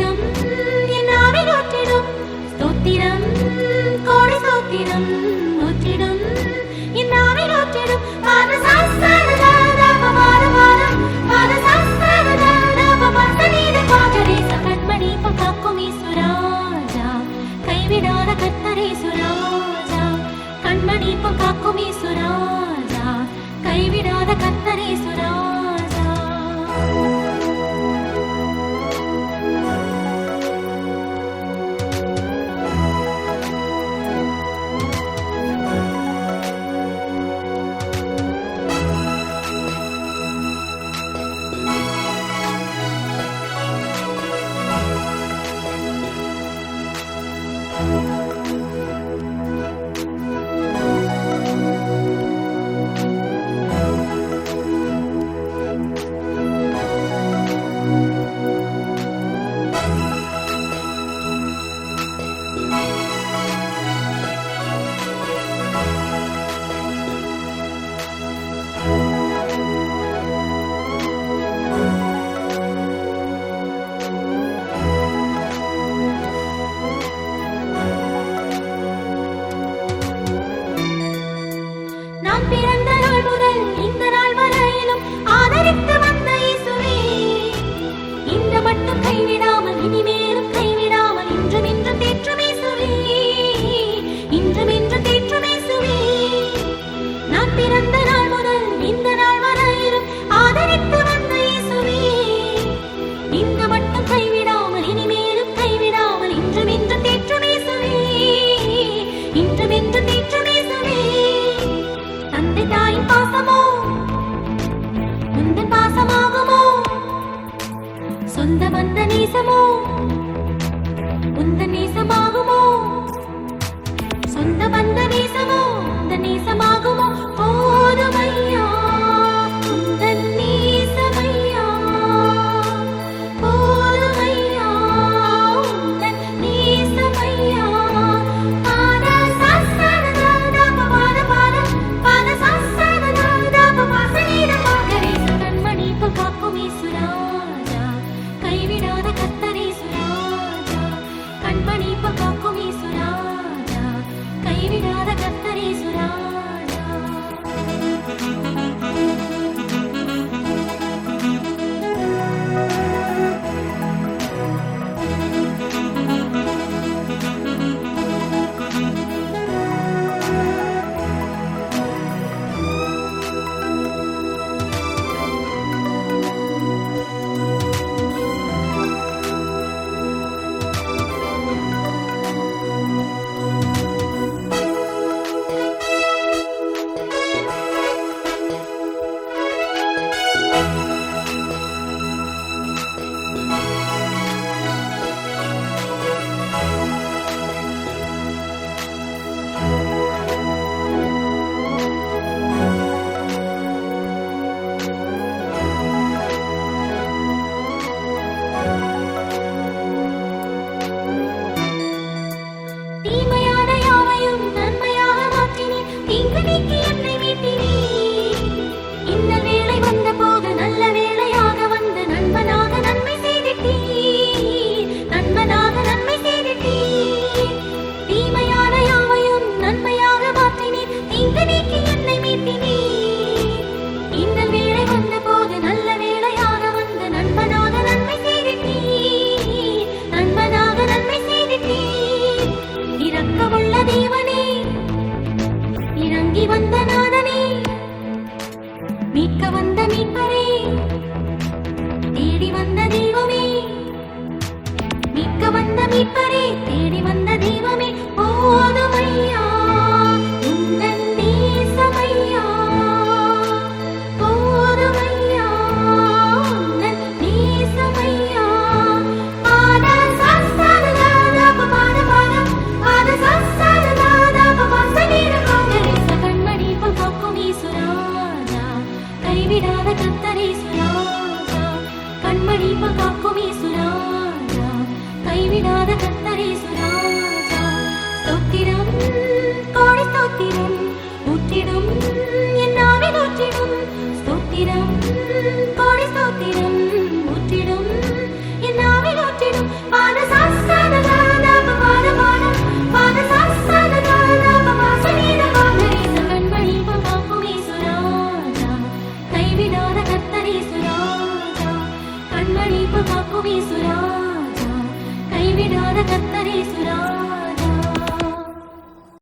ஸ்தோத்திரம் என் ஆவிகாத்திடம் ஸ்தோத்திரம் கோடி ஸ்தோத்திரம் நூற்றிடம். என் ஆவிகாத்திடம் பாத சாஸ்திரம் கைவிடாத கத்தரே சுராஜா. கைவிடாத கத்தரே சுராஜா சொந்த வந்த நீசமோ? உந்த நீசமாகுமோ? மீட்பரே தேடி வந்த ஸ்தோத்திரம் ஊற்றிடும் என் ஆவின் ஊற்றிடும் ஸ்தோத்திரம் கோடி ஸ்தோத்திரம். ஊற்றிடும் என் ஆவின் ஊற்றிடும் கைவிடாத கத்தரே சுரா